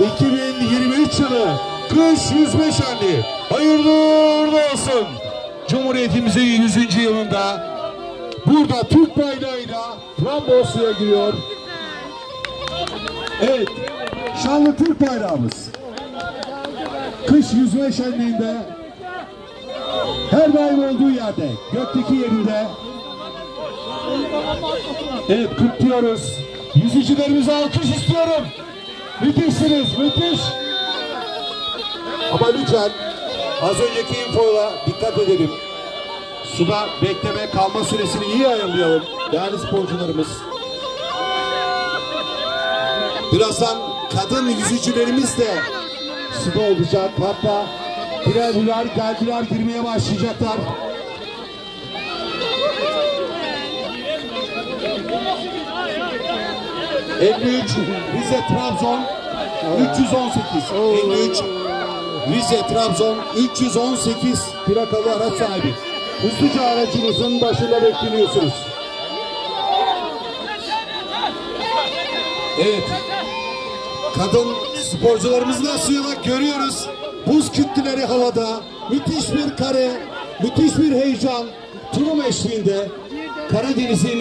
2023 yılı kış yüzme şenliği hayırlı uğurlu olsun. Cumhuriyetimizin 100. yılında burada Türk bayrağıyla Rambo suya giriyor. Evet, şanlı Türk bayrağımız. Kış yüzme şenliğinde her daim olduğu yerde, gökteki yerinde Evet kutluyoruz. Yüzücülerimize alkış istiyorum. Müthişsiniz, müthiş. Ama lütfen az önceki infoya dikkat edelim. Suda bekleme kalma süresini iyi ayarlayalım değerli sporcularımız. Birazdan kadın yüzücülerimiz de suda olacak. Hatta birer birer geldiler girmeye başlayacaklar. ...53 Rize Trabzon 318 53 Rize Trabzon 318 plakalı araç sahibi. Hızlıca aracınızın başında bekleniyorsunuz. Evet. Kadın sporcularımızı da suya görüyoruz. Buz kütleleri havada. Müthiş bir kare, müthiş bir heyecan. Tulum eşliğinde Karadeniz'in